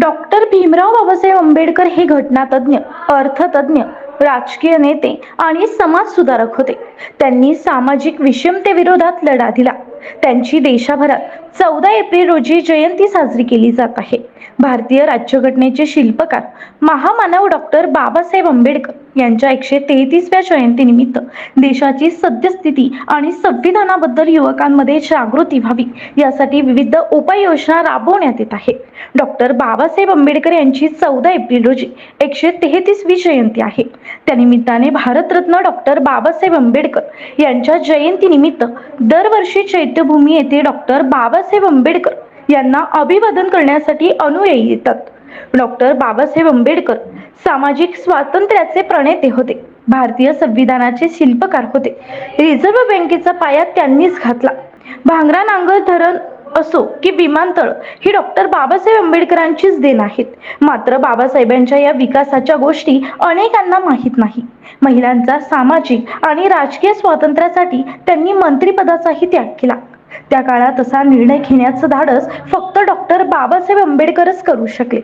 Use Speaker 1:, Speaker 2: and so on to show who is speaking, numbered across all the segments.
Speaker 1: Doctor Bhimrao Babasaheb Ambedkar हे घटनातज्ञ अर्थतज्ञ राजकीय नेते आणि समाज सुधारक होते. त्यांनी सामाजिक विषमतेविरोधात लढा दिला. त्यांची देशभरात चौदा एप्रिल रोजी जयंती साजरी केली जात आहे. भारतीय राज्यघटनेचे शिल्पकार महामानव डॉक्टर बाबासाहेब आंबेडकर यांच्या एकशे तेहतीसव्या जयंतीनिमित्त देशाची सद्यस्थिती आणि संविधानाबद्दल युवकांमध्ये जागृती व्हावी यासाठी विविध उपाययोजना राबवण्यात येत आहे. डॉक्टर बाबासाहेब आंबेडकर यांची चौदा एप्रिल रोजी एकशे तेहतीसवी जयंती आहे. त्यानिमित्ताने भारतरत्न डॉक्टर बाबासाहेब आंबेडकर यांच्या जयंतीनिमित्त दरवर्षी चैत्यभूमी येथे डॉक्टर बाबासाहेब आंबेडकर यांना अभिवादन करण्यासाठी अनुयायी येतात. डॉक्टर बाबासाहेब आंबेडकर सामाजिक स्वातंत्र्याचे प्रणेते होते. भारतीय संविधानाचे शिल्पकार होते. रिझर्व्ह बँकेचा पाया त्यांनीच घातला. भांगरा नांगर धरण असो की विमानतळ ही डॉक्टर बाबासाहेब आंबेडकरांचीच देण आहेत. मात्र बाबासाहेबांच्या या विकासाच्या गोष्टी अनेकांना माहीत नाही. महिलांचा सामाजिक आणि राजकीय स्वातंत्र्यासाठी त्यांनी मंत्रीपदाचाही त्याग केला. त्या काळात असा निर्णय घेण्याचं धाडस फक्त डॉक्टर बाबासाहेब आंबेडकरच करू शकले.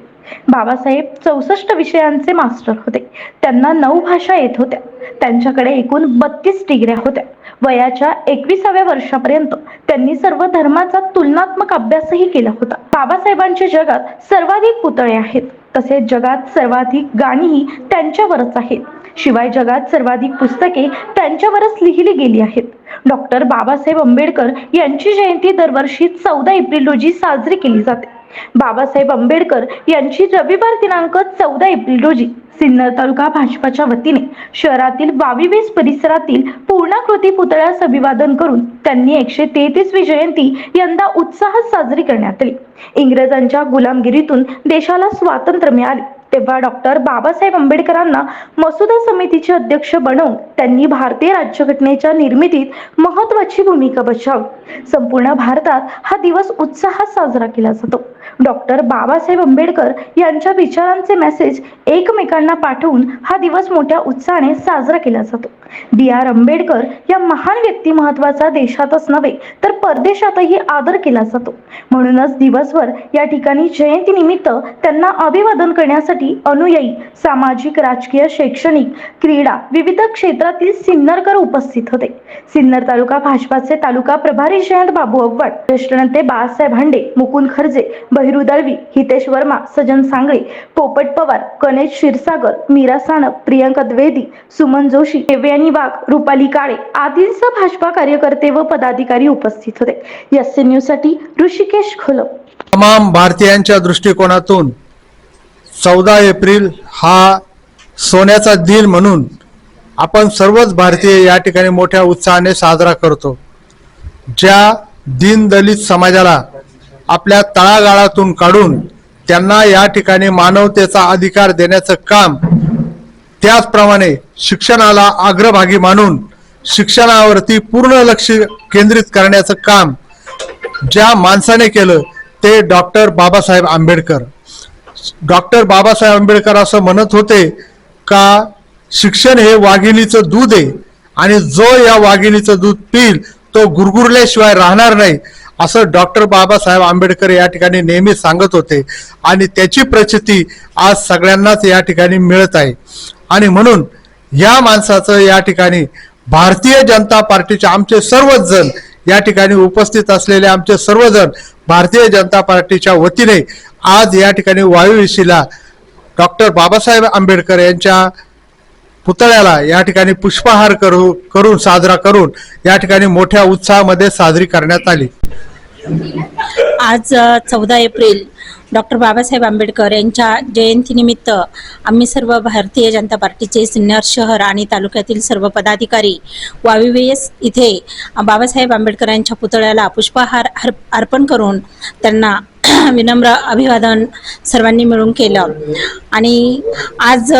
Speaker 1: बाबासाहेब चौसष्ट विषयांचे मास्टर होते. त्यांना नऊ भाषा येत होत्या. त्यांच्याकडे एकूण बत्तीस डिग्र्या होत्या. वयाच्या एकविसाव्या वर्षापर्यंत त्यांनी सर्व धर्माचा तुलनात्मक अभ्यासही केला होता. बाबासाहेबांच्या जगात सर्वाधिक पुतळे आहेत. तसेच जगात सर्वाधिक गाणीही त्यांच्यावरच आहेत. शिवाय जगात सर्वाधिक पुस्तके त्यांच्यावरच लिहिली गेली आहेत. डॉक्टर बाबासाहेब आंबेडकर यांची जयंती दरवर्षी चौदा एप्रिल रोजी साजरी केली जाते. बाबासाहेब आंबेडकर यांची रविवार दिनांक चौदा एप्रिल रोजी सिन्नर तालुका भाजपाच्या वतीने शहरातील वावीवेस परिसरातील पूर्णाकृती पुतळ्यास अभिवादन करून त्यांनी एकशे तेहतीसवी जयंती यंदा उत्साहात साजरी करण्यात आली. इंग्रजांच्या गुलामगिरीतून देशाला स्वातंत्र्य मिळाले. तेव्हा डॉक्टर बाबासाहेब आंबेडकरांना मसुदा समितीचे अध्यक्ष बनवून त्यांनी भारतीय राज्यघटनेच्या निर्मितीत महत्वाची भूमिका बजावली. संपूर्ण भारतात हा दिवस उत्साहात साजरा केला जातो. डॉक्टर बाबासाहेब आंबेडकर यांच्या विचारांचे मेसेज एकमेकांना पाठवून हा दिवस मोठ्या उत्साहाने साजरा केला जातो. बी आर आंबेडकर या महान व्यक्तिमत्वाचा देशातच नव्हे तर परदेशातही आदर केला जातो. म्हणूनच दिवसभर या ठिकाणी जयंतीनिमित्त त्यांना अभिवादन करण्यासाठी अनुयायी सामाजिक राजकीय शैक्षणिक क्रीडा विविध क्षेत्रातील सिन्नरकर उपस्थित होते. सिन्नर तालुका भाजपाचे तालुका प्रभारी जयंत बाबू अव्वड ज्येष्ठ नेते बाळासाहेब हांडे मुकुंद खर्जे बहिरू दळवी हितेश वर्मा सजन सांगळे पोपट पवार गणेश क्षीरसागर मीरा सानप प्रियंका द्वेदी सुमन जोशी कल्याणी वाघ रुपाली काळे आदींसह भाजपा कार्यकर्ते व पदाधिकारी उपस्थित होते. एस न्यूजसाठी ऋषिकेश खोलप
Speaker 2: तमाम भारतीयांच्या दृष्टिकोनातून चौदा एप्रिल हा सोन्याचा दिन म्हणून आपण सर्वच भारतीय या ठिकाणी मोठ्या उत्साहाने साजरा करतो. ज्या दीनदलित समाजाला आपल्या तळागाळातून काढून त्यांना या ठिकाणी मानवतेचा अधिकार देण्याचं काम त्याचप्रमाणे शिक्षणाला अग्रभागी मानून शिक्षणावरती पूर्ण लक्ष केंद्रित करण्याचं काम ज्या माणसाने केलं ते डॉक्टर बाबासाहेब आंबेडकर. डॉक्टर बाबासाहेब आंबेडकर असं म्हणत होते का शिक्षण हे वाघिणीचं दूध आहे आणि जो या वाघिणीचं दूध पिईल तो गुरगुरल्याशिवाय राहणार नाही. असं डॉक्टर बाबासाहेब आंबेडकर या ठिकाणी नेहमी सांगत होते. आणि त्याची प्रचिती आज सगळ्यांनाच या ठिकाणी मिळत आहे. आणि म्हणून या माणसाचं या ठिकाणी भारतीय जनता पार्टीचे आमचे सर्वच जण या ठिकाणी उपस्थित असलेले आमचे सर्वजण भारतीय जनता पार्टीच्या वतीने आज या ठिकाणी वायुविशीला डॉक्टर बाबासाहेब आंबेडकर यांच्या पुतळ्याला या ठिकाणी पुष्पहार करू करून साजरा करून या ठिकाणी मोठ्या उत्साहामध्ये साजरी करण्यात आली.
Speaker 3: आज चौदा एप्रिल डॉक्टर बाबासाहेब आंबेडकर यांच्या जयंतीनिमित्त आम्ही सर्व भारतीय जनता पार्टीचे सिन्नर शहर आणि तालुक्यातील सर्व पदाधिकारी वाविवेस इथे बाबासाहेब आंबेडकरांच्या पुतळ्याला पुष्पहार हर अर्पण करून त्यांना विनम्र अभिवादन सर्वांनी मिळून केलं. आणि आज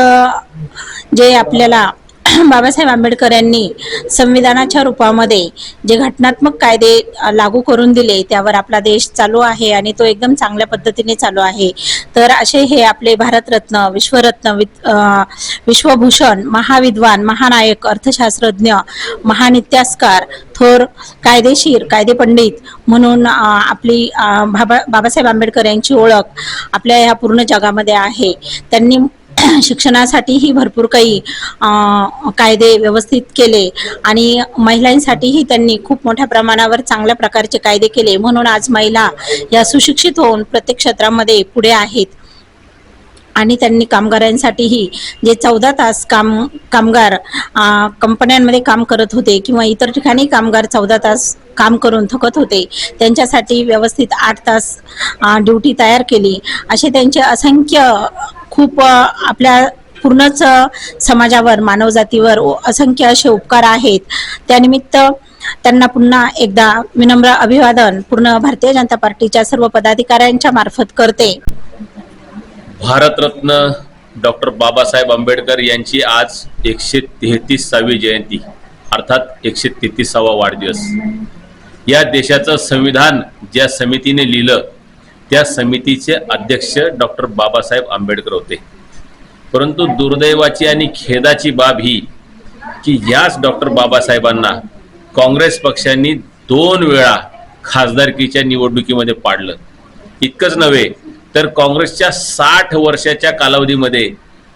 Speaker 3: जे आपल्याला बाबासाहेब आंबेडकर यांनी संविधानाच्या रूपामध्ये जे घटनात्मक कायदे लागू करून दिले त्यावर आपला देश चालू आहे आणि तो एकदम चांगल्या पद्धतीने चालू आहे. तर असे हे आपले भारतरत्न विश्वरत्न विश्वभूषण महाविद्वान महानायक अर्थशास्त्रज्ञ महानित्यासकार थोर कायदेशीर कायदेपंडित म्हणून आपली बाबा बाबासाहेब आंबेडकर यांची ओळख आपल्या ह्या पूर्ण जगामध्ये आहे. त्यांनी शिक्षणासाठीही भरपूर काही कायदे व्यवस्थित केले आणि महिलांसाठीही त्यांनी खूप मोठ्या प्रमाणावर चांगल्या प्रकारचे कायदे केले. म्हणून आज महिला या सुशिक्षित होऊन प्रत्येक क्षेत्रामध्ये पुढे आहेत. आणि त्यांनी कामगारांसाठीही जे चौदा तास काम कामगार कंपन्यांमध्ये काम करत होते किंवा इतर ठिकाणी कामगार चौदा तास काम करून थकत होते त्यांच्यासाठी व्यवस्थित आठ तास ड्युटी तयार केली. असे त्यांचे असंख्य खूप आपल्या पूर्णच समाजावर मानवजातीवर असंख्य असे उपकार आहेत. त्यानिमित्त त्यांना पुन्हा एकदा विनम्र अभिवादन पूर्ण भारतीय जनता पार्टीच्या सर्व पदाधिकाऱ्यांच्या मार्फत करते.
Speaker 4: भारतरत्न डॉक्टर बाबासाहेब आंबेडकर यांची आज एकशे तेहतीसावी जयंती अर्थात एकशे तेहतीसावा वाढदिवस. या देशाचं संविधान ज्या समितीने लिहिलं त्या समितीचे अध्यक्ष डॉक्टर बाबासाहेब आंबेडकर होते. परंतु दुर्दैवाची आणि खेदाची बाब ही की याच डॉक्टर बाबासाहेबांना काँग्रेस पक्षांनी दोन वेळा खासदारकीच्या निवडणुकीमध्ये पाडलं. इतकंच नव्हे तर काँग्रेसच्या साठ वर्षाच्या कालावधीमध्ये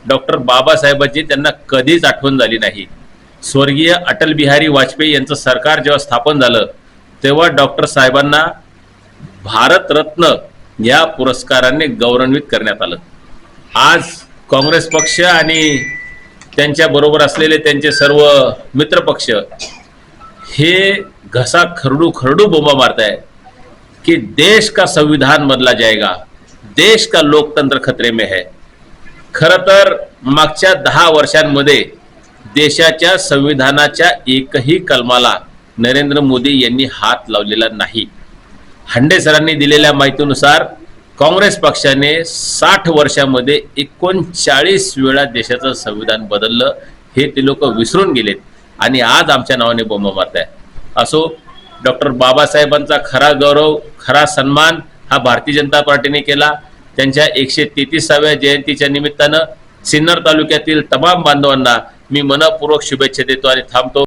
Speaker 4: डॉक्टर बाबासाहेबांची त्यांना कधीच आठवण झाली नाही. स्वर्गीय अटल बिहारी वाजपेयी यांचं सरकार जेव्हा स्थापन झालं तेव्हा डॉक्टर साहेबांना भारतरत्न या पुरस्काराने गौरवान्वित करण्यात आलं. आज काँग्रेस पक्ष आणि त्यांच्या बरोबर असलेले त्यांचे सर्व मित्रपक्ष हे घसा खरडू खरडू बोंबा मारताय कि देश का संविधान बदला जाएगा देश का लोकतंत्र खतरे में है. खर तर मागच्या दहा वर्षांमध्ये देशाच्या संविधानाच्या एकही कलमाला नरेंद्र मोदी यांनी हात लावलेला नाही. हांडे सरांनी दिलेल्या माहितीनुसार काँग्रेस पक्षाने साठ वर्षामध्ये एकोणचाळीस वेळा देशाचं संविधान बदललं हे ते लोक विसरून गेलेत आणि आज आमच्या नावाने बोंब मारताय असो डॉक्टर बाबासाहेबांचा खरा गौरव खरा सन्मान हा भारतीय जनता पार्टीने केला. त्यांच्या एकशे तेहतीसाव्या जयंतीच्या निमित्तानं सिन्नर तालुक्यातील तमाम बांधवांना मी मनपूर्वक शुभेच्छा देतो आणि थांबतो.